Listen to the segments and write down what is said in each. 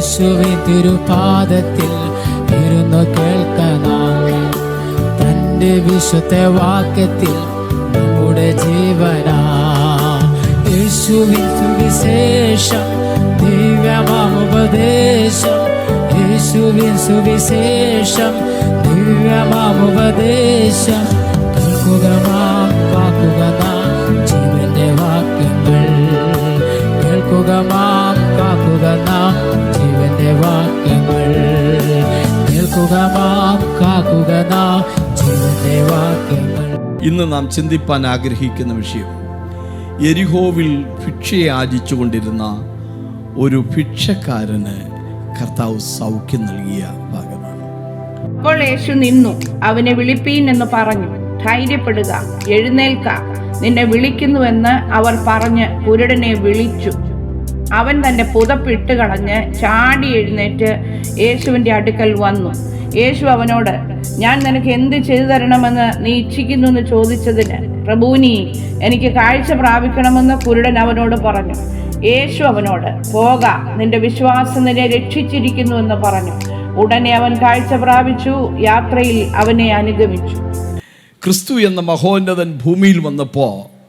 യേശുവിൻ തിരുപാദത്തിൽ ഇരുന്നു കേൾക്കണം തന്റെ വിശുദ്ധ വാക്യത്തിൽ നമ്മുടെ ജീവനാ. യേശുവിൻ സുവിശേഷം ദിവ്യമാമുപദേശം യേശുവിൻ സുവിശേഷം ദിവ്യമാമുപദേശം കേൾക്കുക മാം കാക്കുക നാം. ജീവന്റെ വാക്യങ്ങൾ കേൾക്കുക ജീവന്റെ വാക്യങ്ങൾ. കേൾക്കുക നാം കാക്കുക നാം ജീവന്റെ വാക്യങ്ങൾ. ഇന്ന് നാം ചിന്തിപ്പാൻ ആഗ്രഹിക്കുന്ന വിഷയം എരിഹോവിൽ ഭിക്ഷയെ കൊണ്ടിരുന്ന ഒരു ഭിക്ഷക്കാരന് കർത്താവ് സൗഖ്യം നൽകിയ ഭാഗമാണ്. അപ്പോൾ യേശു നിന്നു അവനെ വിളിപ്പീൻ എന്ന് പറഞ്ഞു. ധൈര്യപ്പെടുക എഴുന്നേൽക്ക. നിന്നെ വിളിക്കുന്നുവെന്ന് അവർ പറഞ്ഞ് കുരുടനെ വിളിച്ചു. അവൻ തന്റെ പുതപ്പിട്ട് കളഞ്ഞ് ചാടി എഴുന്നേറ്റ് യേശുവിന്റെ അടുക്കൽ വന്നു. യേശു അവനോട് ഞാൻ നിനക്ക് എന്ത് ചെയ്തു തരണമെന്ന് നീ ഇച്ഛിക്കുന്നു എന്ന് ചോദിച്ചതിന് പ്രഭൂനി എനിക്ക് കാഴ്ച പ്രാപിക്കണമെന്ന് കുരുടൻ അവനോട് പറഞ്ഞു. യേശു അവനോട് പോക നിന്റെ വിശ്വാസം നിന്നെ രക്ഷിച്ചിരിക്കുന്നു എന്ന് പറഞ്ഞു. ഉടനെ അവൻ കാഴ്ച പ്രാപിച്ചു യാത്രയിൽ അവനെ അനുഗമിച്ചു. ക്രിസ്തു എന്ന മഹോന്നതൻ ഭൂമിയിൽ വന്നപ്പോൾ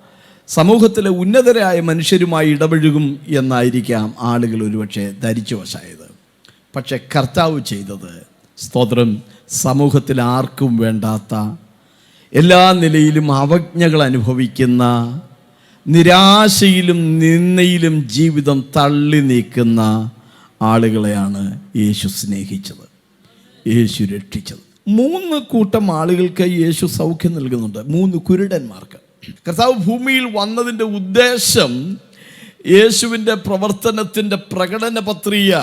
സമൂഹത്തിലെ ഉന്നതരായ മനുഷ്യരുമായി ഇടപഴകും എന്നായിരിക്കാം ആളുകൾ ഒരുപക്ഷെ ധരിച്ചു വശായത്. പക്ഷെ കർത്താവ് ചെയ്തത് സ്തോത്രം സമൂഹത്തിൽ ആർക്കും വേണ്ടാത്ത എല്ലാ നിലയിലും അവജ്ഞകൾ അനുഭവിക്കുന്ന നിരാശയിലും നിന്നയിലും ജീവിതം തള്ളി നീക്കുന്ന ആളുകളെയാണ് യേശു സ്നേഹിച്ചത്. യേശു രക്ഷിച്ചത്. മൂന്ന് കൂട്ടം ആളുകൾക്ക് യേശു സൗഖ്യം നൽകുന്നുണ്ട്. മൂന്ന് കുരുടന്മാർക്ക്. കർത്താവ് ഭൂമിയിൽ വന്നതിന്റെ ഉദ്ദേശം യേശുവിന്റെ പ്രവർത്തനത്തിന്റെ പ്രകടന പത്രിക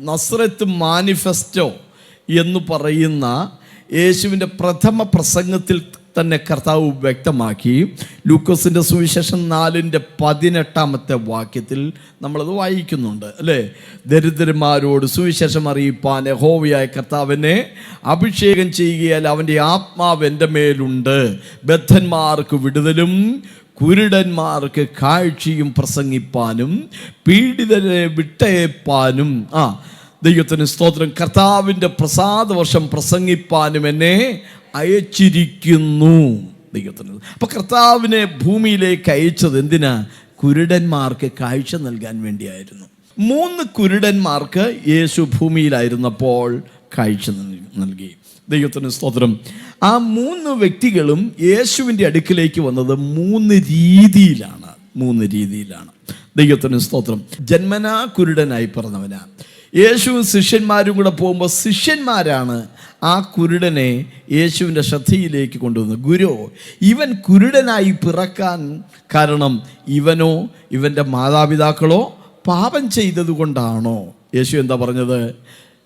നസ്രത്ത് മാനിഫെസ്റ്റോ എന്ന് പറയുന്ന യേശുവിന്റെ പ്രഥമ പ്രസംഗത്തിൽ തന്നെ കർത്താവ് വ്യക്തമാക്കി. ലൂക്കോസിന്റെ സുവിശേഷം നാലിന്റെ പതിനെട്ടാമത്തെ വാക്യത്തിൽ നമ്മളത് വായിക്കുന്നുണ്ട് അല്ലേ? ദരിദ്രന്മാരോട് സുവിശേഷം അറിയിപ്പാൻ ഹോവിയായ കർത്താവിനെ അഭിഷേകം ചെയ്യുകയാൽ അവന്റെ ആത്മാവ് എന്റെ മേലുണ്ട്. ബദ്ധന്മാർക്ക് വിടുതലും കുരുടന്മാർക്ക് കാഴ്ചയും പ്രസംഗിപ്പാനും പീഡിതരെ വിട്ടയപ്പാനും. ആ ദൈവത്തിന് സ്തോത്രം. കർത്താവിന്റെ പ്രസാദ വർഷം പ്രസംഗിപ്പാനും എന്നെ അയച്ചിരിക്കുന്നു. ദൈവത്തിന്. അപ്പൊ കർത്താവിനെ ഭൂമിയിലേക്ക് അയച്ചത് എന്തിനാ? കുരുടന്മാർക്ക് കാഴ്ച നൽകാൻ വേണ്ടിയായിരുന്നു. മൂന്ന് കുരുടന്മാർക്ക് യേശു ഭൂമിയിലായിരുന്നപ്പോൾ കാഴ്ച നൽകി ദൈവത്തിന് സ്തോത്രം. ആ മൂന്ന് വ്യക്തികളും യേശുവിന്റെ അടുക്കിലേക്ക് വന്നത് മൂന്ന് രീതിയിലാണ്. മൂന്ന് രീതിയിലാണ്. ദൈവത്തിന് സ്തോത്രം. ജന്മനാ കുരുടനായി പറഞ്ഞവനാ യേശുവും ശിഷ്യന്മാരും കൂടെ പോകുമ്പോൾ ശിഷ്യന്മാരാണ് ആ കുരുടനെ യേശുവിന്റെ ശ്രദ്ധയിലേക്ക് കൊണ്ടുവന്നത്. ഗുരു ഇവൻ കുരുടനായി പിറക്കാൻ കാരണം ഇവനോ ഇവന്റെ മാതാപിതാക്കളോ പാപം ചെയ്തതുകൊണ്ടാണോ യേശു എന്താ പറഞ്ഞത്?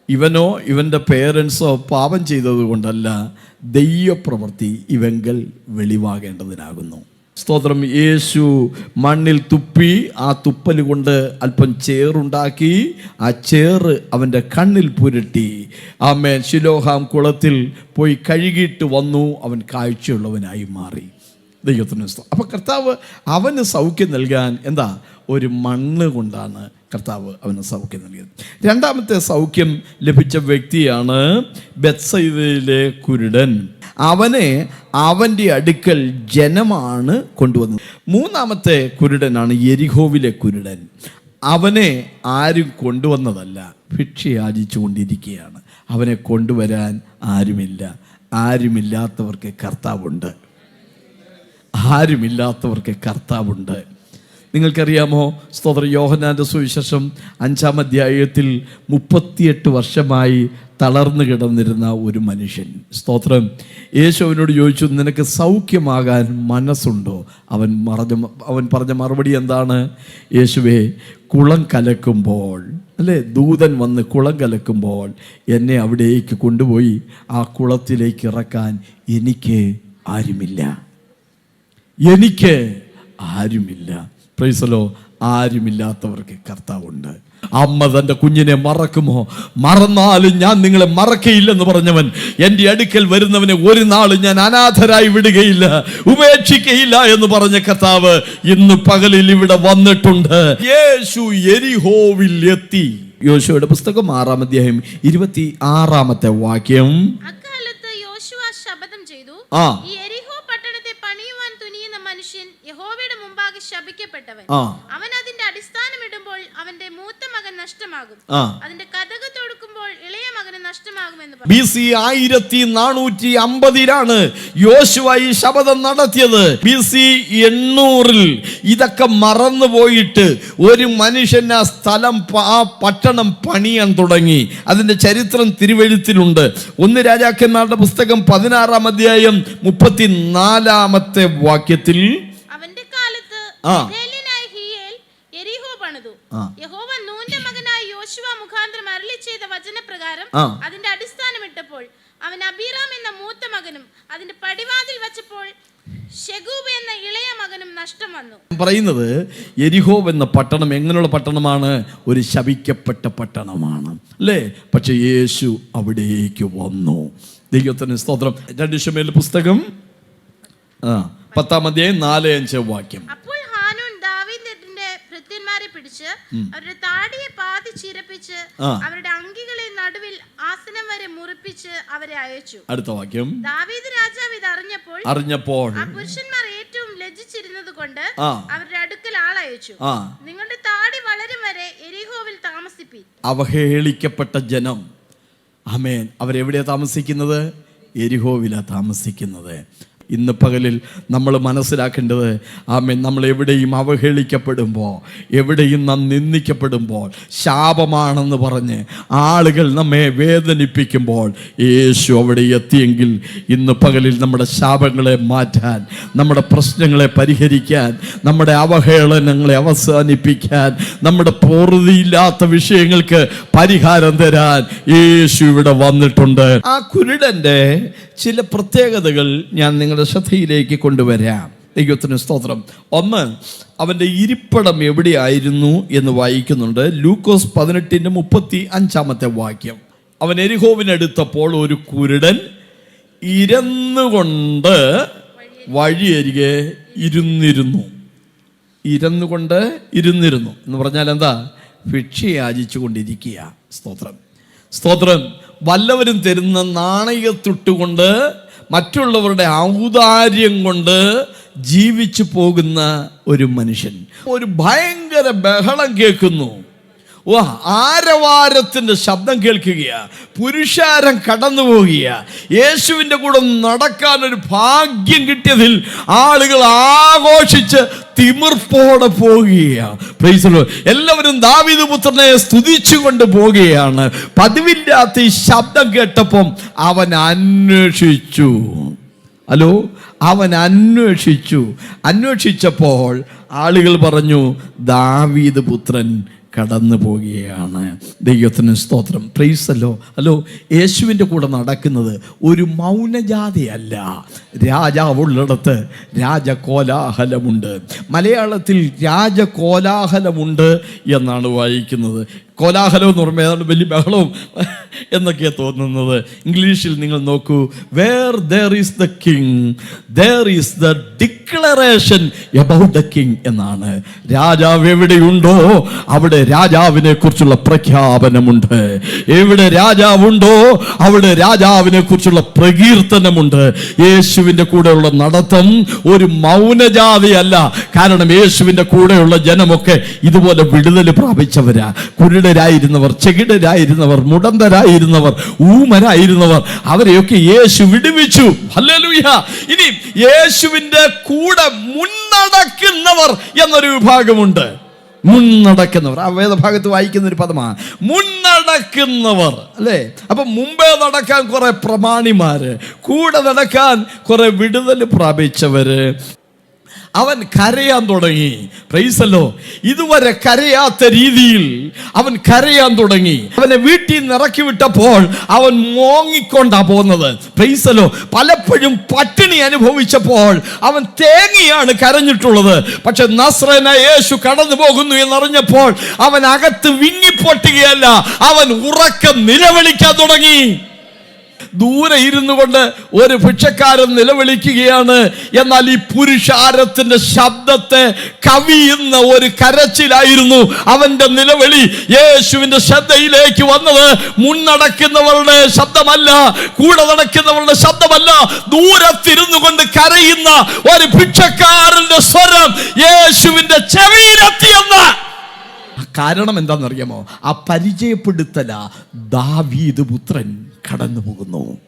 ഇവനോ ഇവന്റെ പേരൻസോ പാപം ചെയ്തതുകൊണ്ടല്ല ദൈവപ്രവൃത്തി ഇവങ്കൽ വെളിവാകേണ്ടതിനാകുന്നു. സ്തോത്രം. യേശു മണ്ണിൽ തുപ്പി ആ തുപ്പൽ കൊണ്ട് അല്പം ചേറുണ്ടാക്കി ആ ചേറ് അവന്റെ കണ്ണിൽ പുരട്ടി. ആമേൻ. ശിലോഹാം കുളത്തിൽ പോയി കഴുകിയിട്ട് വന്നു അവൻ കാഴ്ചയുള്ളവനായി മാറി. ദൈവത്തിന് അപ്പോൾ കർത്താവ് അവന് സൗഖ്യം നൽകാൻ എന്താ? ഒരു മണ്ണ് കൊണ്ടാണ് കർത്താവ് അവന് സൗഖ്യം നൽകിയത്. രണ്ടാമത്തെ സൗഖ്യം ലഭിച്ച വ്യക്തിയാണ് ബെത്സൈദയിലെ കുരുടൻ. അവനെ അവന്റെ അടുക്കൽ ജനമാണ് കൊണ്ടുവന്നത്. മൂന്നാമത്തെ കുരുടനാണ് എരിഹോവിലെ കുരുടൻ. അവനെ ആരും കൊണ്ടുവന്നതല്ല ഭിക്ഷ യാചിച്ചു കൊണ്ടിരിക്കുകയാണ്. അവനെ കൊണ്ടുവരാൻ ആരുമില്ല. ആരുമില്ലാത്തവർക്ക് കർത്താവുണ്ട്. ആരുമില്ലാത്തവർക്ക് കർത്താവുണ്ട്. നിങ്ങൾക്കറിയാമോ? സ്തോത്ര. യോഹനാന്റെ സുവിശേഷം അഞ്ചാം അധ്യായത്തിൽ മുപ്പത്തിയെട്ട് വർഷമായി തളർന്നു കിടന്നിരുന്ന ഒരു മനുഷ്യൻ. സ്തോത്രം. യേശു അവനോട് ചോദിച്ചു നിനക്ക് സൗഖ്യമാകാൻ മനസ്സുണ്ടോ? അവൻ മറഞ്ഞ അവൻ പറഞ്ഞ മറുപടി എന്താണ്? യേശുവേ കുളം കലക്കുമ്പോൾ അല്ലേ? ദൂതൻ വന്ന് കുളം കലക്കുമ്പോൾ എന്നെ അവിടേക്ക് കൊണ്ടുപോയി ആ കുളത്തിലേക്ക് ഇറക്കാൻ എനിക്ക് ആരുമില്ല. എനിക്ക് ആരുമില്ല. പ്രൈസലോ ആരുമില്ലാത്തവർക്ക് കർത്താവുണ്ട്. അമ്മ തന്റെ കുഞ്ഞിനെ മറക്കുമോ? മറന്നാലും ഞാൻ നിങ്ങളെ മറക്കയില്ലെന്ന് പറഞ്ഞവൻ. എന്റെ അടുക്കൽ വരുന്നവനെ ഒരു നാളും ഞാൻ അനാഥരായി വിടുകയില്ല ഉപേക്ഷിക്കയില്ല എന്ന് പറഞ്ഞ കർത്താവ് ഇന്ന് പകലിൽ ഇവിടെ വന്നിട്ടുണ്ട്. യേശു എരിഹോവിൽ എത്തി. യോശുവയുടെ പുസ്തകം ആറാം അധ്യായം ഇരുപത്തി ആറാമത്തെ വാക്യം. ആ. ശപിക്കപ്പെട്ടവൻ. അവൻ അതിന്റെ അടിസ്ഥാനം ഇടുമ്പോൾ അവന്റെ മൂത്ത മകൻ നഷ്ടമാകും. അതിന്റെ കഥക് തൊടുക്കുമ്പോൾ ഇളയ മകന് നഷ്ടമാകുമെന്ന് ബി പറഞ്ഞു. സി ആയിരത്തി നാനൂറ്റി അമ്പതിലാണ് യോശുവ ഈ ശപഥം നടത്തിയത്. ബി സി എണ്ണൂറിൽ ഇതൊക്കെ മറന്നു പോയിട്ട് ഒരു മനുഷ്യൻ ആ സ്ഥലം ആ പട്ടണം പണിയാൻ തുടങ്ങി. അതിന്റെ ചരിത്രം തിരുവഴുത്തിലുണ്ട്. ഒന്ന് രാജാക്കന്മാരുടെ പുസ്തകം പതിനാറാം അധ്യായം മുപ്പത്തിനാലാമത്തെ വാക്യത്തിൽ ഹീയേൽ എരിഹോ പണിതു. യഹോവ നൂന്റെ മകനായ യോശുവ മുഖാന്തരം അരളി ചെയ്ത വചനപ്രകാരം അതിന്റെ അടിസ്ഥാനം ഇട്ടപ്പോൾ അവൻ അബീറാം എന്ന മൂത്ത മകനും അതിന്റെ പടിവാതിൽ വെച്ചപ്പോൾ ഷെഗൂബ് എന്ന ഇളയ മകനും നഷ്ടം വന്നു. പറയുന്നത് എരിഹോ എന്ന പട്ടണം എങ്ങനെയുള്ള പട്ടണമാണ്? ഒരു ശപിക്കപ്പെട്ട പട്ടണമാണ്. അല്ലേ? പക്ഷെ യേശു അവിടേക്ക് വന്നു. ദൈവത്തിന് സ്തോത്രം. രണ്ട് ശമേൽ പുസ്തകം. ആ പത്താം അധ്യായം നാല് അഞ്ച് വാക്യം. പിടിച്ച് അവരുടെ താടിയെ പാതി ചിരപ്പിച്ച് അവരുടെ അങ്കികളെ നടുവിൽ ആസനം വരെ മുറിപ്പിച്ച് അവരെ അയച്ചു. അടുത്ത വാക്യം. ദാവീദ് രാജാവ് ഇത് അറിഞ്ഞപ്പോൾ അറിഞ്ഞപ്പോൾ ആ പുരുഷന്മാർ ഏറ്റവും ലജ്ജിച്ചിരുന്നത് കൊണ്ട് അവരുടെ അടുക്കൽ ആളയച്ചു നിങ്ങളുടെ താടി വളരും വരെ എരിഹോവിൽ താമസിപ്പി. അവഹേളിക്കപ്പെട്ട ജനം. അമേൻ അവരെവിടെയാ താമസിക്കുന്നത്? എരിഹോവിലാ താമസിക്കുന്നത്. ഇന്ന് പകലിൽ നമ്മൾ മനസ്സിലാക്കേണ്ടത് ആമേൻ നമ്മൾ എവിടെയും അവഹേളിക്കപ്പെടുമ്പോൾ എവിടെയും നാം നിന്ദിക്കപ്പെടുമ്പോൾ ശാപമാണെന്ന് പറഞ്ഞ് ആളുകൾ നമ്മെ വേദനിപ്പിക്കുമ്പോൾ യേശു അവിടെ എത്തിയെങ്കിൽ ഇന്ന് പകലിൽ നമ്മുടെ ശാപങ്ങളെ മാറ്റാൻ നമ്മുടെ പ്രശ്നങ്ങളെ പരിഹരിക്കാൻ നമ്മുടെ അവഹേളനങ്ങളെ അവസാനിപ്പിക്കാൻ നമ്മുടെ പൂർതിയില്ലാത്ത വിഷയങ്ങൾക്ക് പരിഹാരം തരാൻ യേശു ഇവിടെ വന്നിട്ടുണ്ട്. ആ കുരുടന്റെ ചില പ്രത്യേകതകൾ ഞാൻ നിങ്ങളുടെ ശ്രദ്ധയിലേക്ക് കൊണ്ടുവരാം. ദൈവത്തിന് സ്തോത്രം. ഒന്ന് അവന്റെ ഇരിപ്പിടം എവിടെയായിരുന്നു എന്ന് വായിക്കുന്നുണ്ട്. ലൂക്കോസ് പതിനെട്ടിന്റെ മുപ്പത്തി അഞ്ചാമത്തെ വാക്യം. അവൻ എരിഹോവിനടുത്തപ്പോൾ ഒരു കുരുടൻ ഇരന്നുകൊണ്ട് വഴിയരികെ ഇരുന്നിരുന്നു. ഇരന്നുകൊണ്ട് ഇരുന്നിരുന്നു. എന്ന് പറഞ്ഞാൽ എന്താ? ഭിക്ഷയാചിച്ചു കൊണ്ടിരിക്കുക സ്തോത്രം. സ്തോത്രം. വല്ലവരും തരുന്ന നാണയത്തൊട്ടുകൊണ്ട് മറ്റുള്ളവരുടെ ഔദാര്യം കൊണ്ട് ജീവിച്ചു പോകുന്ന ഒരു മനുഷ്യൻ. ഒരു ഭയങ്കര ബഹളം കേൾക്കുന്നു. ഓ ആരവാരത്തിന്റെ ശബ്ദം കേൾക്കുകയാ. പുരുഷാരം കടന്നു പോവുകയാ യേശുവിന്റെ കൂടെ നടക്കാൻ ഒരു ഭാഗ്യം കിട്ടിയതിൽ ആളുകൾ ആഘോഷിച്ച് തിമിർപ്പോടെ പോവുകയാണ് പ്രൈസലോ എല്ലാവരും ദാവീദ് പുത്രനെ സ്തുതിച്ചുകൊണ്ട് പോവുകയാണ് പതിവില്ലാത്ത ഈ ശബ്ദം കേട്ടപ്പം അവൻ അന്വേഷിച്ചു. ഹലോ? അവൻ അന്വേഷിച്ചു. അന്വേഷിച്ചപ്പോൾ ആളുകൾ പറഞ്ഞു ദാവീദ് പുത്രൻ കടന്നു പോവുകയാണ് ദൈവത്തിന് സ്തോത്രം. പ്രൈസല്ലോ ഹലോ യേശുവിന്റെ കൂടെ നടക്കുന്നത് ഒരു മൗനജാതിയല്ല രാജാവുള്ളിടത്ത് രാജകോലാഹലമുണ്ട്. മലയാളത്തിൽ രാജകോലാഹലമുണ്ട് എന്നാണ് വായിക്കുന്നത്. കോലാഹലം ഓർമ്മ ഏതാണ്ട് വലിയ ബഹളവും എന്നൊക്കെയാണ് തോന്നുന്നത്. ഇംഗ്ലീഷിൽ നിങ്ങൾ നോക്കൂ where there is the king there is the declaration about the king എന്നാണ്. രാജാവ് എവിടെയുണ്ടോ അവിടെ രാജാവിനെ കുറിച്ചുള്ള പ്രഖ്യാപനമുണ്ട്. എവിടെ രാജാവുണ്ടോ അവിടെ രാജാവിനെ കുറിച്ചുള്ള പ്രകീർത്തനമുണ്ട്. യേശുവിന്റെ കൂടെയുള്ള നടത്തം ഒരു മൗനജാതിയല്ല കാരണം യേശുവിന്റെ കൂടെയുള്ള ജനമൊക്കെ ഇതുപോലെ വിടുതൽ പ്രാപിച്ചവരാ. കുരുടരായിരുന്നവർ ചെകിടരായിരുന്നവർ മുടന്തരായിരുന്നവർ ഊമരായിരുന്നവർ അവരെയൊക്കെ യേശു വിടുവിച്ചു. ഇനി യേശുവിന്റെ കൂടെ മുന്നടക്കുന്നവർ എന്നൊരു വിഭാഗമുണ്ട്. മുന്നടക്കുന്നവർ. ആ വേദഭാഗത്ത് വായിക്കുന്ന ഒരു പദമാണ് മുന്നടക്കുന്നവർ. അല്ലേ? അപ്പൊ മുമ്പേ നടക്കാൻ കുറെ പ്രമാണിമാര് കൂടെ നടക്കാൻ കുറെ വിടുതൽ പ്രാപിച്ചവര്. അവൻ കരയാൻ തുടങ്ങി. പ്രൈസല്ലോ ഇതുവരെ കരയാത്ത രീതിയിൽ അവൻ കരയാൻ തുടങ്ങി. അവനെ വീട്ടിൽ നിന്ന് ഇറക്കി വിട്ടപ്പോൾ അവൻ മോങ്ങിക്കൊണ്ടാ പോകുന്നത്. പ്രൈസലോ പലപ്പോഴും പട്ടിണി അനുഭവിച്ചപ്പോൾ അവൻ തേങ്ങിയാണ് കരഞ്ഞിട്ടുള്ളത്. പക്ഷെ നസ്രന യേശു കടന്നു പോകുന്നു എന്നറിഞ്ഞപ്പോൾ അവൻ അകത്ത് വിങ്ങിപ്പൊട്ടുകയല്ല. അവൻ ഉറക്കം നിലവിളിക്കാൻ തുടങ്ങി. ദൂരെ ഇരുന്നു കൊണ്ട് ഒരു ഭിക്ഷക്കാരൻ നിലവിളിക്കുകയാണ്. എന്നാൽ ഈ പുരുഷാരത്തിന്റെ ശബ്ദത്തെ കവിയുന്ന ഒരു കരച്ചിലായിരുന്നു അവന്റെ നിലവിളി. യേശുവിന്റെ ശ്രദ്ധയിലേക്ക് വന്നത് മുന്നടക്കുന്നവരുടെ ശബ്ദമല്ല കൂടെ നടക്കുന്നവരുടെ ശബ്ദമല്ല. ദൂരത്തിരുന്നു കൊണ്ട് കരയുന്ന ഒരു ഭിക്ഷക്കാരന്റെ സ്വരം യേശുവിന്റെ ചെവിയിലെത്തിയെന്ന് കാരണം എന്താണെന്നറിയാമോ? ആ പരിചയപ്പെടുത്തല ദാവീദ് പുത്രൻ. കടന്നു പോകുന്നു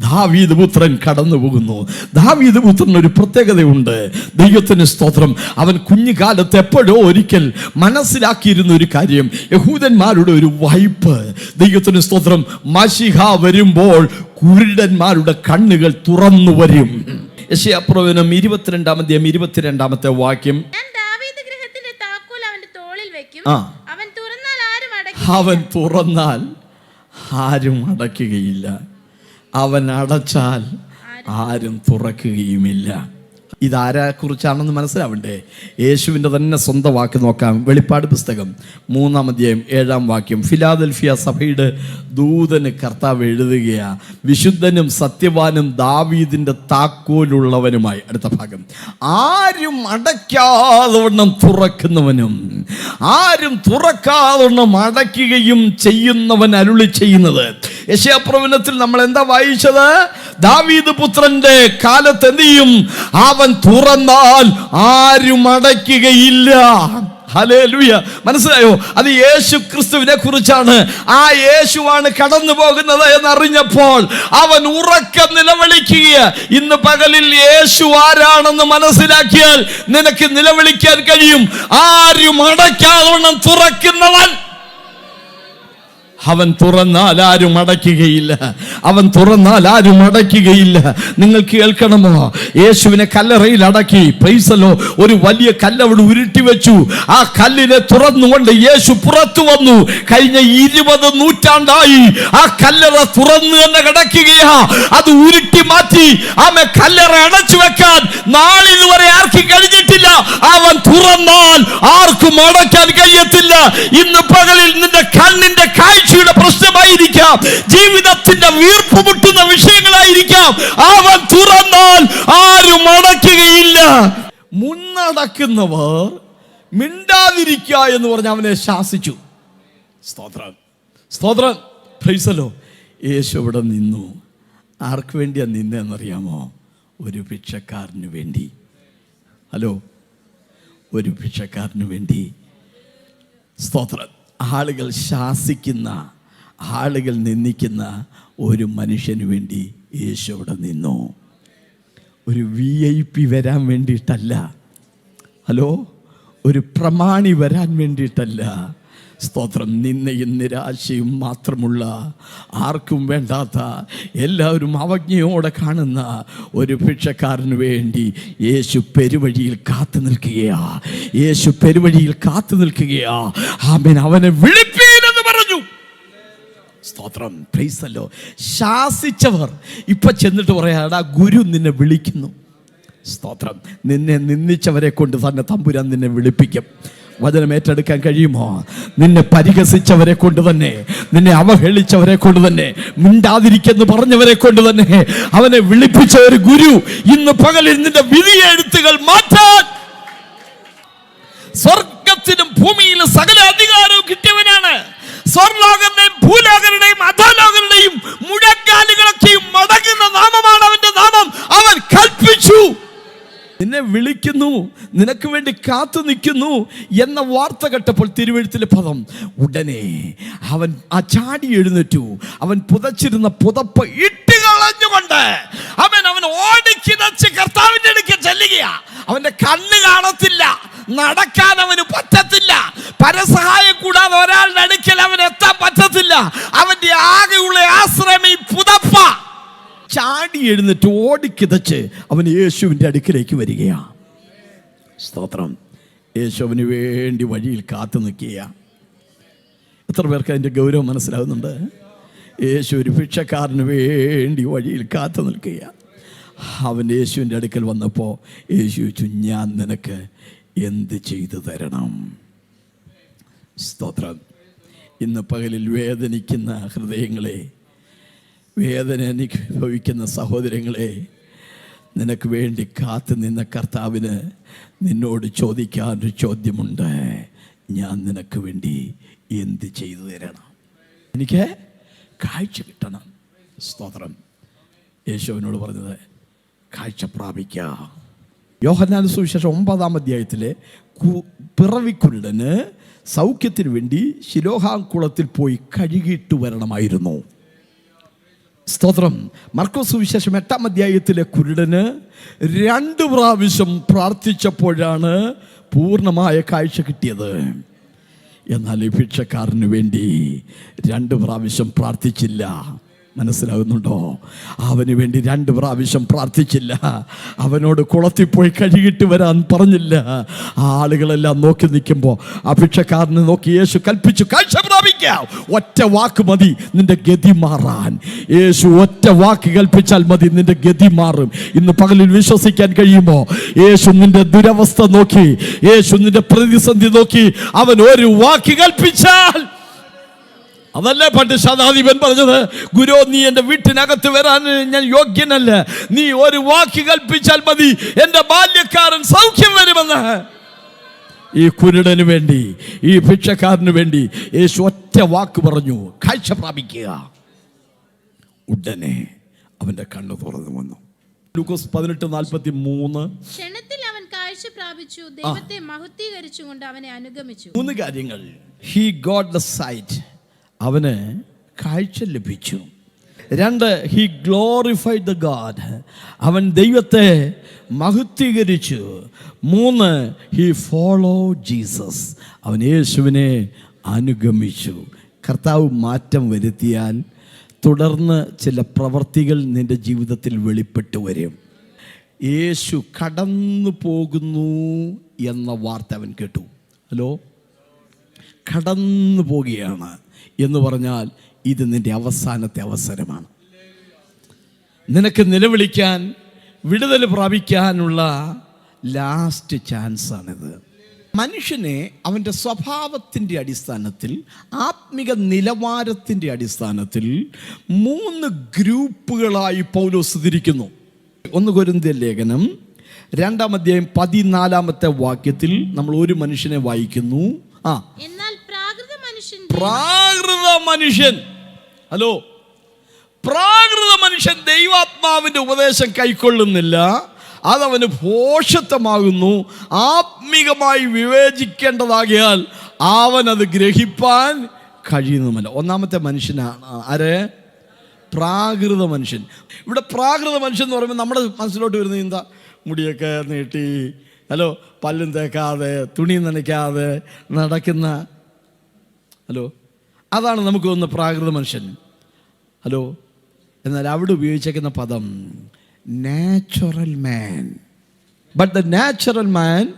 ദാവീദ് പുത്രൻ കടന്നു പോകുന്നു ദാവീദ് പുത്രന് ഒരു പ്രത്യേകതയുണ്ട്. ദൈവത്തിന് സ്തോത്രം. അവൻ കുഞ്ഞുകാലത്ത് എപ്പോഴോ ഒരിക്കൽ മനസ്സിലാക്കിയിരുന്ന ഒരു കാര്യം. യഹൂദന്മാരുടെ ഒരു വായ്പ് ദൈവത്തിന് സ്തോത്രം. മഷിഹ വരുമ്പോൾ കുരുടന്മാരുടെ കണ്ണുകൾ തുറന്നു വരും. യശയപ്രവചനം ഇരുപത്തിരണ്ടാമത്തെ ഇരുപത്തിരണ്ടാമത്തെ വാക്യം. അവൻ തുറന്നാൽ ആരും അടയ്ക്കുകയില്ല. അവൻ അടച്ചാൽ ആരും തുറക്കുകയുമില്ല. ഇതാരെ കുറിച്ചാണെന്ന് മനസ്സിലാവണ്ടേ? യേശുവിന്റെ തന്നെ സ്വന്തം വാക്ക് നോക്കാം. വെളിപ്പാട് പുസ്തകം മൂന്നാം അധ്യായം ഏഴാം വാക്യം. ഫിലാദൽഫിയ സഭയുടെ ദൂതന് കർത്താവ് എഴുതുകയാ വിശുദ്ധനും സത്യവാനും ദാവീദിന്റെ താക്കോലുള്ളവനുമായി. അടുത്ത ഭാഗം. ആരും അടയ്ക്കാതവണ്ണം തുറക്കുന്നവനും ആരും തുറക്കാതവണ്ണം അടയ്ക്കുകയും ചെയ്യുന്നവൻ അരുളി ചെയ്യുന്നത്. യശയപ്രവചനത്തിൽ നമ്മൾ എന്താ വായിച്ചത്? ദാവീദ് പുത്രന്റെ കാലത്ത് ചെയ്യും? അവൻ തുറന്നാൽ ആരും അടയ്ക്കുകയില്ല. ഹല്ലേലൂയ. മനസ്സിലായോ? അത് യേശു ക്രിസ്തുവിനെ കുറിച്ചാണ്. ആ യേശുവാണ് കടന്നു പോകുന്നത് എന്നറിഞ്ഞപ്പോൾ അവൻ ഉറക്കം നിലവിളിക്കുക ഇന്ന് പകലിൽ യേശു ആരാണെന്ന് മനസ്സിലാക്കിയാൽ നിനക്ക് നിലവിളിക്കാൻ കഴിയും. ആരും അടയ്ക്കാതെ തുറക്കുന്നവൻ അവൻ തുറന്നാൽ ആരും അടയ്ക്കുകയില്ല. അവൻ തുറന്നാൽ ആരും അടയ്ക്കുകയില്ല. നിങ്ങൾ കേൾക്കണമോ? യേശുവിനെ കല്ലറയിൽ അടക്കി പൈസലോ ഒരു വലിയ കല്ലവിടെ ഉരുട്ടി വെച്ചു. ആ കല്ലിനെ തുറന്നുകൊണ്ട് യേശു പുറത്തു വന്നു. കഴിഞ്ഞ ഇരുപത് നൂറ്റാണ്ടായി ആ കല്ലറ തുറന്നു തന്നെ കിടക്കുകയാ. അത് ഉരുട്ടി മാറ്റി. ആമെ കല്ലറ അടച്ചു വെക്കാൻ നാളിൽ വരെ ആർക്കും കഴിഞ്ഞിട്ടില്ല അവൻ തുറന്നാൽ ആർക്കും അടയ്ക്കാൻ കഴിയത്തില്ല. ഇന്ന് പകലിൽ നിന്റെ കണ്ണിന്റെ കാഴ്ചയുടെ പ്രശ്നമായിരിക്കാം. ജീവിതത്തിന്റെ വീർപ്പ് മുട്ടുന്ന വിഷയങ്ങളായിരിക്കാം. അവൻ തുറന്നാൽ ആരും അടയ്ക്കുകയില്ല. മുന്നടക്കുന്നവർ മിണ്ടാതിരിക്കുക എന്ന് പറഞ്ഞ് അവനെ ശാസിച്ചു. സ്തോത്രം. സ്തോത്രം. പ്രൈസലോ യേശു ഇവിടെ നിന്നു. ആർക്ക് വേണ്ടിയാണ് നിന്നെന്നറിയാമോ? ഒരു ഭിക്ഷക്കാരന് വേണ്ടി. ഹലോ ഒരു ഭിക്ഷക്കാരന് വേണ്ടി. സ്തോത്രം. ആളുകൾ ശാസിക്കുന്ന ആളുകൾ നിന്ദിക്കുന്ന ഒരു മനുഷ്യന് വേണ്ടി യേശു അവിടെ നിന്നു. ഒരു വി ഐ പി വരാൻ വേണ്ടിയിട്ടല്ല. ഹലോ? ഒരു പ്രമാണി വരാൻ വേണ്ടിയിട്ടല്ല. സ്തോത്രം. നിന്നയും നിരാശയും മാത്രമുള്ള ആർക്കും വേണ്ടാത്ത എല്ലാവരും അവജ്ഞയോടെ കാണുന്ന ഒരു ഭിക്ഷക്കാരന് വേണ്ടി യേശു പെരുവഴിയിൽ കാത്തു നിൽക്കുകയാ. യേശു പെരുവഴിയിൽ കാത്തു നിൽക്കുകയാ. ആമേൻ. അവനെ വിളിപ്പീനെന്ന് പറഞ്ഞു. സ്തോത്രം. പ്രൈസല്ലോ ശാസിച്ചവർ ഇപ്പൊ ചെന്നിട്ട് പറയാടാ ഗുരു നിന്നെ വിളിക്കുന്നു. സ്തോത്രം. നിന്നെ നിന്ദിച്ചവരെ കൊണ്ട് തന്നെ തമ്പുരാൻ നിന്നെ വിളിപ്പിക്കും. വചനം ഏറ്റെടുക്കാൻ കഴിയുമോ? നിന്നെ പരിഹസിച്ചവരെ കൊണ്ട് തന്നെ നിന്നെ അവഹേളിച്ചവരെ കൊണ്ട് തന്നെ മിണ്ടാതിരിക്കെന്ന് പറഞ്ഞവരെ കൊണ്ട് തന്നെ അവനെ വിളിപ്പിച്ച ഒരു ഗുരു ഇന്ന് പകലിൽ നിന്റെ വിധി എഴുത്തുകൾ മാറ്റാൻ. സ്വർഗത്തിനും ഭൂമിയിലും സകല അധികാരവും കിട്ടിയവനാണ്. സ്വർലോകരുടെയും ഭൂലോകരുടെയും അധോലോകരുടെയും മുഴങ്കാലുകളൊക്കെയും മടങ്ങുന്ന നാമമാണ് അവന്റെ നാമം അവൻ കൽപ്പിച്ചു നിന്നെ വിളിക്കുന്നു നിനക്ക് വേണ്ടി കാത്തു നിൽക്കുന്നു എന്ന വാർത്ത കേട്ടപ്പോൾ തിരുവഴുത്തിലെ പദം ഉടനെ അവൻ ആ ചാടി എഴുന്നേറ്റു. അവൻ പുതച്ചിരുന്ന പുതപ്പ് ഇട്ട് കളഞ്ഞുകൊണ്ട് അവൻ അവൻ ഓടിക്കിതച്ച് കർത്താവിന്റെ അടുക്കൽ ചെല്ലുകയാ. അവന്റെ കണ്ണ് കാണത്തില്ല നടക്കാൻ അവന് പറ്റത്തില്ല പരസഹായം കൂടാതെ ഒരാളുടെ അടുക്കൽ അവൻ എത്താൻ പറ്റത്തില്ല. അവന്റെ ആകെയുള്ള ആശ്രമം ഈ പുതപ്പ. ചാടി എഴുന്നേറ്റ് ഓടിക്കിതച്ച് അവൻ യേശുവിന്റെ അടുക്കിലേക്ക് വരികയാ. സ്തോത്രം. യേശുവിന് വേണ്ടി വഴിയിൽ കാത്തു നിൽക്കുക എത്ര പേർക്ക് അതിന്റെ ഗൗരവം മനസ്സിലാകുന്നുണ്ട് യേശു ഒരു ഭിക്ഷക്കാരന് വേണ്ടി വഴിയിൽ കാത്തു നിൽക്കുക അവൻ യേശുവിന്റെ അടുക്കൽ വന്നപ്പോൾ യേശു ചോദിച്ചു ഞാൻ നിനക്ക് എന്ത് ചെയ്തു തരണം? സ്തോത്രം. ഇന്ന് പകലിൽ വേദനിക്കുന്ന ഹൃദയങ്ങളെ വേദന എനിക്ക് അനുഭവിക്കുന്ന സഹോദരങ്ങളെ നിനക്ക് വേണ്ടി കാത്തു നിന്ന കർത്താവിന് നിന്നോട് ചോദിക്കാൻ ഒരു ചോദ്യമുണ്ട്. ഞാൻ നിനക്ക് വേണ്ടി എന്ത് ചെയ്തു തരണം? എനിക്ക് കാഴ്ച കിട്ടണം. സ്തോത്രം. യേശുവിനോട് പറഞ്ഞത് കാഴ്ച പ്രാപിക്കാം. യോഹന്നാൻ സുവിശേഷം ഒമ്പതാം അധ്യായത്തിലെ കു- പിറവിക്കുരുടന് സൗഖ്യത്തിന് വേണ്ടി ശിലോഹാം കുളത്തിൽ പോയി കഴുകിയിട്ട് വരണമായിരുന്നു. സ്തോത്രം. മർക്കോസ് സുവിശേഷം എട്ടാം അധ്യായത്തിലെ കുരുടന് രണ്ട് പ്രാവശ്യം പ്രാർത്ഥിച്ചപ്പോഴാണ് പൂർണമായ കാഴ്ച കിട്ടിയത്. എന്നാൽ ഈ ഭിക്ഷക്കാരന് വേണ്ടി രണ്ട് പ്രാവശ്യം പ്രാർത്ഥിച്ചില്ല. മനസ്സിലാകുന്നുണ്ടോ? അവന് വേണ്ടി രണ്ട് പ്രാവശ്യം പ്രാർത്ഥിച്ചില്ല. അവനോട് കുളത്തിൽ പോയി കഴുകിയിട്ട് വരാൻ പറഞ്ഞില്ല. ആ ആളുകളെല്ലാം നോക്കി നിൽക്കുമ്പോൾ ആ നോക്കി യേശു കൽപ്പിച്ചു കാഴ്ച പ്രാപിക്കാം. ഒറ്റ വാക്ക് മതി നിന്റെ ഗതി മാറാൻ. യേശു ഒറ്റ വാക്ക് കൽപ്പിച്ചാൽ മതി നിന്റെ ഗതി മാറും. ഇന്ന് പകലിൽ വിശ്വസിക്കാൻ കഴിയുമോ? യേശു നിന്റെ ദുരവസ്ഥ നോക്കി യേശു നിന്റെ പ്രതിസന്ധി നോക്കി അവൻ ഒരു വാക്ക് കൽപ്പിച്ചാൽ അതല്ലേ പണ്ട് ശതാധിപൻ പറഞ്ഞത്? ഗുരു നീ എന്റെ വീട്ടിനകത്ത് വരാൻ ഞാൻ യോഗ്യനല്ല. നീ ഒരു വാക്ക് കൽപ്പിച്ചാൽ മതി. എന്റെ ബാല്യക്കാരൻ സൗഖ്യം വരുമെന്ന്. ഈ കുരുടന് വേണ്ടി ഈ ഭിക്ഷക്കാരന് വേണ്ടി യേശു ഒറ്റ വാക്ക് പറഞ്ഞു. കാഴ്ച പ്രാപിക്കുക. ഉടനെ അവന്റെ കണ്ണ് തുറന്നു വന്നു. ലൂക്കോസ് പതിനെട്ട് നാൽപ്പത്തി മൂന്ന് ക്ഷണത്തിൽ അവൻ കാഴ്ച പ്രാപിച്ചു. ദൈവത്തെ മഹത്വീകരിച്ചുകൊണ്ട് അവനെ അനുഗമിച്ചു. മൂന്ന് കാര്യങ്ങൾ. ഹി ഗോട്ട് ദ സൈറ്റ് അവന് കാഴ്ച ലഭിച്ചു. രണ്ട് ഹി ഗ്ലോറിഫൈഡ് ദ ഗാഡ് അവൻ ദൈവത്തെ മഹത്വീകരിച്ചു. മൂന്ന് ഹി ഫോളോ ജീസസ് അവൻ യേശുവിനെ അനുഗമിച്ചു. കർത്താവ് മാറ്റം വരുത്തിയാൽ തുടർന്ന് ചില പ്രവർത്തികൾ നിന്റെ ജീവിതത്തിൽ വെളിപ്പെട്ടു വരും. യേശു കടന്നു പോകുന്നു എന്ന വാർത്ത അവൻ കേട്ടു. ഹലോ? കടന്നു പോകുകയാണ്. എന്ന് പറഞ്ഞാൽ ഇത് നിന്റെ അവസാനത്തെ അവസരമാണ്. നിനക്ക് നിലവിളിക്കാൻ വിടുതൽ പ്രാപിക്കാനുള്ള ലാസ്റ്റ് ചാൻസ് ആണിത്. മനുഷ്യനെ അവന്റെ സ്വഭാവത്തിന്റെ അടിസ്ഥാനത്തിൽ ആത്മിക നിലവാരത്തിന്റെ അടിസ്ഥാനത്തിൽ മൂന്ന് ഗ്രൂപ്പുകളായി പൗലോസ് തിരിക്കുന്നു. ഒന്ന് കൊരുന്തിയ ലേഖനം രണ്ടാം അധ്യായം പതിനാലാമത്തെ വാക്യത്തിൽ നമ്മൾ ഒരു മനുഷ്യനെ വായിക്കുന്നു. ആ. പ്രാകൃത മനുഷ്യൻ. ഹലോ? പ്രാകൃത മനുഷ്യൻ ദൈവാത്മാവിന്റെ ഉപദേശം കൈക്കൊള്ളുന്നില്ല. അതവന് ഭോഷത്വമാകുന്നു ആത്മീകമായി വിവേചിക്കേണ്ടതാകിയാൽ അവൻ അത് ഗ്രഹിപ്പാൻ കഴിയുന്നുമല്ല ഒന്നാമത്തെ മനുഷ്യനാണ് ആരെ? പ്രാകൃത മനുഷ്യൻ. ഇവിടെ പ്രാകൃത മനുഷ്യൻ എന്ന് പറയുമ്പോൾ നമ്മുടെ മനസ്സിലോട്ട് വരുന്നത് എന്താ? മുടിയൊക്കെ നീട്ടി ഹലോ പല്ലും തേക്കാതെ തുണി നനയ്ക്കാതെ നടക്കുന്ന ഹലോ അതാണ് നമുക്ക് വന്ന പ്രാകൃത മനുഷ്യൻ. ഹലോ എന്നാൽ അവിടെ ഉപയോഗിച്ചേക്കുന്ന പദം natural man but the natural man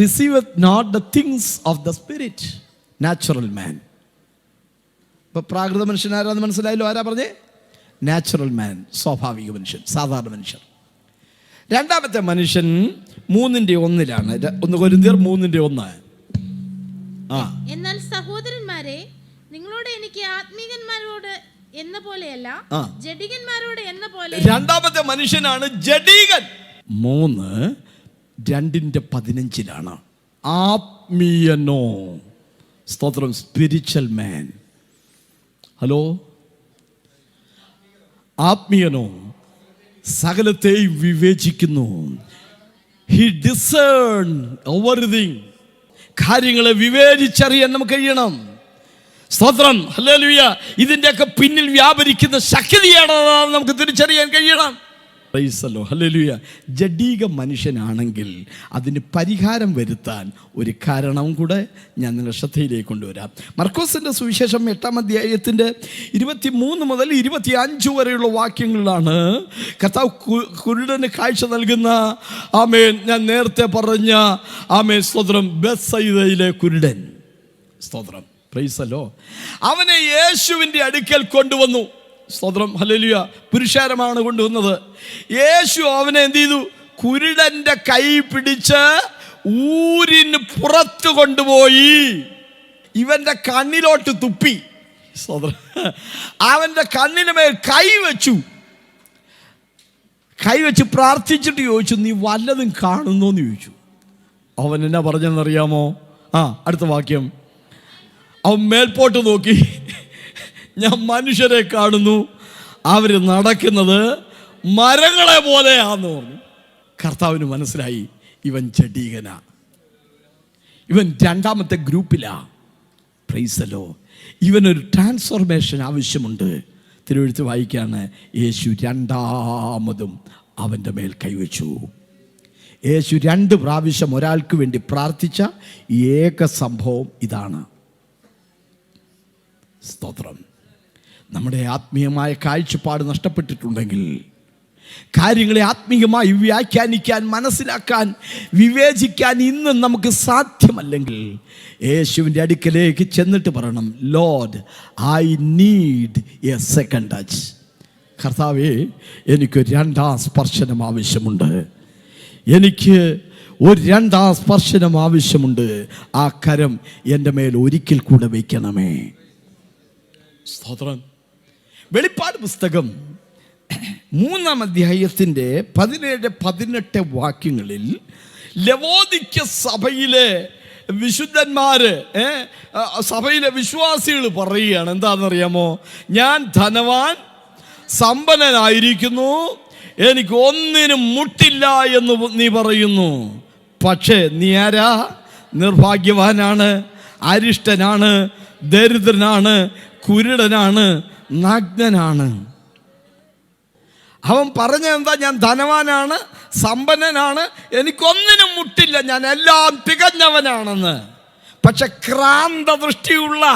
receive not the things of the spirit natural man ഇപ്പൊ പ്രാകൃത മനുഷ്യൻ ആരാന്ന് മനസ്സിലായല്ലോ? ആരാ പറഞ്ഞേ? നാച്ചുറൽ മാൻ സ്വാഭാവിക മനുഷ്യൻ. സാധാരണ മനുഷ്യർ രണ്ടാമത്തെ മനുഷ്യൻ മൂന്നിന്റെ ഒന്നിലാണ്. ഒന്ന് കൊരിന്തിയർ മൂന്നിന്റെ ഒന്ന്. ആ. എന്നാൽ സഹോദരന്മാരെ നിങ്ങളോട് എനിക്ക് ആത്മീകന്മാരോട് എന്ന പോലെയല്ല. ജഡികന്മാരോട് എന്ന പോലെ രണ്ടാമത്തെ മനുഷ്യനാണ് ജഡീകൻ. മൂന്ന് രണ്ടിന്റെ പതിനഞ്ചിലാണ്. ആത്മീയനോ. സ്തോത്രം സ്പിരിച്വൽ മാൻ ഹലോ ആത്മീയനോ. സകലത്തെയും വിവേചിക്കുന്നു. ഹി ഡിസേൺ എവറിങ് കാര്യങ്ങളെ വിവേചിച്ചറിയാൻ നമുക്ക് കഴിയണം. സ്തോത്രം. ഹല്ലേലൂയ. ഇതിന്റെയൊക്കെ പിന്നിൽ വ്യാപരിക്കുന്ന ശക്തിയാണ് നമുക്ക് തിരിച്ചറിയാൻ കഴിയണം. പ്രൈസല്ലോ ഹല്ലേലൂയ. ജഡീക മനുഷ്യനാണെങ്കിൽ അതിന് പരിഹാരം വരുത്താൻ ഒരു കാരണവും കൂടെ ഞാൻ നിങ്ങളുടെ ശ്രദ്ധയിലേക്ക് കൊണ്ടുവരാം. മർക്കോസിന്റെ സുവിശേഷം എട്ടാം അധ്യായത്തിന്റെ ഇരുപത്തി മൂന്ന് മുതൽ ഇരുപത്തി അഞ്ച് വരെയുള്ള വാക്യങ്ങളിലാണ് കർത്താവ് കുരുടന് കാഴ്ച നൽകുന്ന ആമേൻ ഞാൻ നേരത്തെ പറഞ്ഞ ആമേൻ സ്തോത്രം ബെസ്സയിലെ കുരുടൻ. സ്തോത്രം. പ്രൈസല്ലോ അവനെ യേശുവിന്റെ അടുക്കൽ കൊണ്ടുവന്നു. സ്തോത്രം ഹലലിയ പുരുഷാരമാണ് കൊണ്ടുവന്നത്. യേശു അവനെ എന്ത് ചെയ്തു? കുരുടന്റെ കൈ പിടിച്ച് ഊരിന് പുറത്ത് കൊണ്ടുപോയി. ഇവന്റെ കണ്ണിലോട്ട് തുപ്പി. സ്തോത്രം. അവന്റെ കണ്ണിന് മേൽ കൈ കൈവച്ച് പ്രാർത്ഥിച്ചിട്ട് ചോദിച്ചു നീ വല്ലതും കാണുന്നു? എന്ന് ചോദിച്ചു. അവൻ എന്നാ പറഞ്ഞെന്നറിയാമോ ആ അടുത്ത വാക്യം. അവൻ മേൽപോട്ട് നോക്കി. ഞാൻ മനുഷ്യരെ കാണുന്നു. അവർ നടക്കുന്നത് മരങ്ങളെ പോലെയാന്ന് പറഞ്ഞു. കർത്താവിന് മനസ്സിലായി ഇവൻ ചടീകന ഇവൻ രണ്ടാമത്തെ ഗ്രൂപ്പിലാ. പ്രൈസലോ ഇവനൊരു ട്രാൻസ്ഫോർമേഷൻ ആവശ്യമുണ്ട്. തിരുവഴുത്ത് വായിക്കാണ് യേശു രണ്ടാമതും അവന്റെ മേൽ കൈവച്ചു. യേശു രണ്ട് പ്രാവശ്യം ഒരാൾക്ക് വേണ്ടി പ്രാർത്ഥിച്ച ഏക സംഭവം ഇതാണ്. സ്തോത്രം. നമ്മുടെ ആത്മീയമായ കാഴ്ചപ്പാട് നഷ്ടപ്പെട്ടിട്ടുണ്ടെങ്കിൽ കാര്യങ്ങളെ ആത്മീയമായി വ്യാഖ്യാനിക്കാൻ മനസ്സിലാക്കാൻ വിവേചിക്കാൻ ഇന്നും നമുക്ക് സാധ്യമല്ലെങ്കിൽ യേശുവിന്റെ അടുക്കലേക്ക് ചെന്നിട്ട് പറയണം lord I need a second touch കർത്താവേ എനിക്ക് രണ്ടാം സ്പർശനം ആവശ്യമുണ്ട്. എനിക്ക് ഒരു രണ്ടാം സ്പർശനം ആവശ്യമുണ്ട്. ആ കരം എന്റെ മേൽ ഒരിക്കൽ കൂടെ വയ്ക്കണമേ. സ്തോത്രം. വെളിപ്പാട് പുസ്തകം മൂന്നാം അധ്യായത്തിന്റെ പതിനേഴ് പതിനെട്ട് വാക്യങ്ങളിൽ ലവോദിക്ക സഭയിലെ വിശുദ്ധന്മാര് സഭയിലെ വിശ്വാസികൾ പറയുകയാണ്. എന്താണെന്നറിയാമോ? ഞാൻ ധനവാൻ സമ്പന്നനായിരിക്കുന്നു എനിക്ക് ഒന്നിനും മുട്ടില്ല എന്ന് നീ പറയുന്നു. പക്ഷേ നീ ആരാ? നിർഭാഗ്യവാനാണ് അരിഷ്ടനാണ് ദരിദ്രനാണ് കുരുടനാണ് നഗ്നനാണ്. അവൻ പറഞ്ഞ എന്താ ഞാൻ ധനവാനാണ് സമ്പന്നനാണ് എനിക്കൊന്നിനും മുട്ടില്ല ഞാൻ എല്ലാം തികഞ്ഞവനാണെന്ന്. പക്ഷെ ക്രാന്ത ദൃഷ്ടിയുള്ള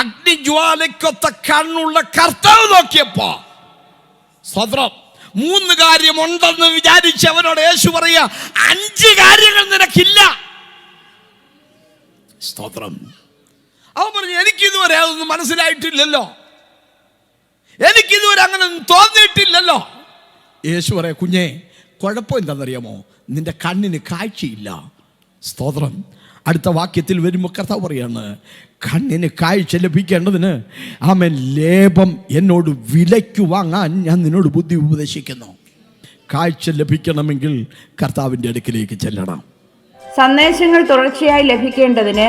അഗ്നിജ്വാലയ്ക്കൊത്ത കണ്ണുള്ള കർത്താവ് നോക്കിയപ്പോ സ്വത്രം മൂന്ന് കാര്യമുണ്ടെന്ന് വിചാരിച്ച് അവനോട് യേശു പറയുക അഞ്ച് കാര്യങ്ങൾ നിനക്കില്ല. സ്തോത്രം അവൻ പറഞ്ഞു എനിക്കിതുവരെ അതൊന്നും മനസ്സിലായിട്ടില്ലല്ലോ. എനിക്കിതുവരെ അങ്ങനെ തോന്നിയിട്ടില്ലല്ലോ. യേശു പറയാ കുഞ്ഞേ കുഴപ്പം എന്താണെന്നറിയാമോ? നിന്റെ കണ്ണിന് കാഴ്ചയില്ല. സ്തോത്രം. അടുത്ത വാക്യത്തിൽ വരുമ്പോൾ കർത്താവ് പറയാണ് കണ്ണിന് കാഴ്ച ലഭിക്കേണ്ടതിന് ആമൻ ലേപം എന്നോട് വിലയ്ക്ക് വാങ്ങാൻ ഞാൻ നിന്നോട് ബുദ്ധി ഉപദേശിക്കുന്നു. കാഴ്ച ലഭിക്കണമെങ്കിൽ കർത്താവിന്റെ അടുക്കിലേക്ക് ചെല്ലണം. സന്ദേശങ്ങൾ തുടർച്ചയായി ലഭിക്കേണ്ടതിന്